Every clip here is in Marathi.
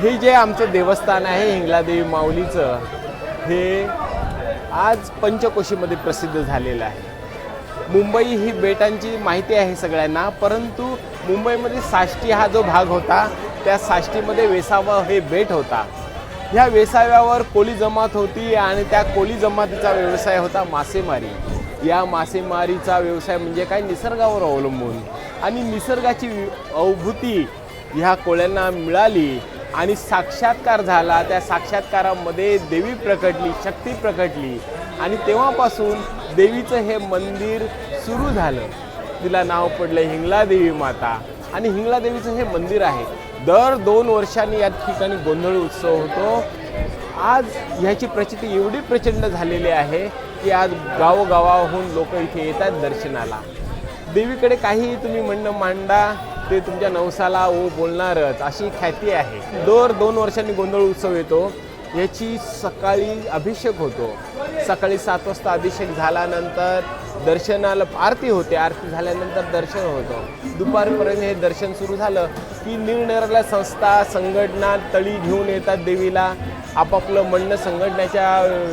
हे जे आमचं देवस्थान आहे हिंगलादेवी माऊलीचं हे आज पंचकोशीमध्ये प्रसिद्ध झालेलं आहे. मुंबई ही बेटांची माहिती आहे सगळ्यांना परंतु मुंबईमध्ये साष्टी हा जो भाग होता त्या साष्टीमध्ये वेसावा हे बेट होता. ह्या वेसाव्यावर कोळी जमात होती आणि त्या कोळी जमातीचा व्यवसाय होता मासेमारी. या मासेमारीचा व्यवसाय म्हणजे काय? निसर्गावर अवलंबून. आणि निसर्गाची अवभूती ह्या कोळ्यांना मिळाली. आणि साक्षात्कार झाला. त्या साक्षात्कारामध्ये देवी प्रकटली शक्ती प्रकटली. आणि तेव्हापासून देवीचं हे मंदिर सुरू झालं. तिला नाव पडलं हिंगलादेवी माता. आणि हिंगलादेवीचं हे मंदिर आहे. दर दोन वर्षांनी या ठिकाणी गोंधळ उत्सव होतो. आज ह्याची प्रचिती एवढी प्रचंड झालेली आहे की आज गावोगावाहून लोक इथे येतात दर्शनाला. देवीकडे काही तुम्ही म्हणणं मांडा. ते तुमच्या नवसाला ओ बोलणारच अशी ख्याती आहे. दर दोन वर्षांनी गोंधळ उत्सव येतो. याची सकाळी अभिषेक होतो. सकाळी सात वाजता अभिषेक झाल्यानंतर दर्शनाला आरती होते. आरती झाल्यानंतर दर्शन होतं. दुपारपर्यंत हे दर्शन सुरू झालं की निरनिराळ्या संस्था संघटना तळी घेऊन येतात देवीला. आपापलं म्हणणं संघटनेच्या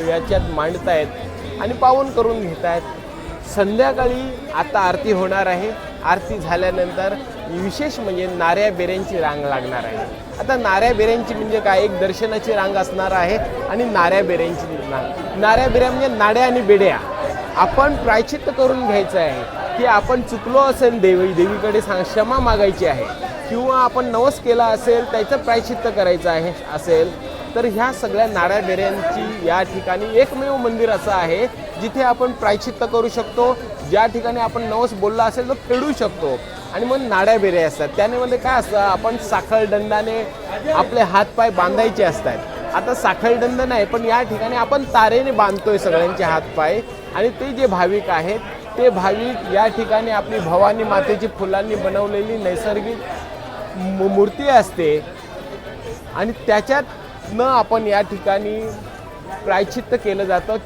याच्यात मांडतायत आणि पावन करून घेत आहेत संध्याकाळी आता आरती होणार आहे. आरती झाल्यानंतर विशेष म्हणजे नाऱ्या बेऱ्यांची रांग लागणार आहे. आता नाऱ्या बेऱ्यांची म्हणजे काय? एक दर्शनाची रांग असणार आहे आणि नाऱ्या बेऱ्यांची रांग. नाऱ्या बेऱ्या म्हणजे नाड्या आणि बेड्या. आपण प्रायचित्त करून घ्यायचं आहे की आपण चुकलो असेल देवी देवीकडे सांग क्षमा मागायची आहे. किंवा आपण नवस केला असेल त्याचं प्रायचित्त करायचं आहे असेल तर ह्या सगळ्या नाड्या बेऱ्यांची या ठिकाणी एकमेव मंदिर असं आहे जिथे आपण प्रायचित्त करू शकतो. ज्या ठिकाणी आपण नवस बोलला असेल तर फेडू शकतो. आणि मग नाड्या बेऱ्या असतात. त्यानेमध्ये म्हणजे काय असतं आपण साखळदंडाने आपले हातपाय बांधायचे असतात. आता साखळदंड नाही पण या ठिकाणी आपण तारेने बांधतोय सगळ्यांचे हातपाय आणि ते जे भाविक आहेत ते भाविक या ठिकाणी आपली भवानी मातेची फुलांनी बनवलेली नैसर्गिक मूर्ती असते. आणि त्याच्यात आपण या ठिकाणी प्रायचित्त केलं जातं की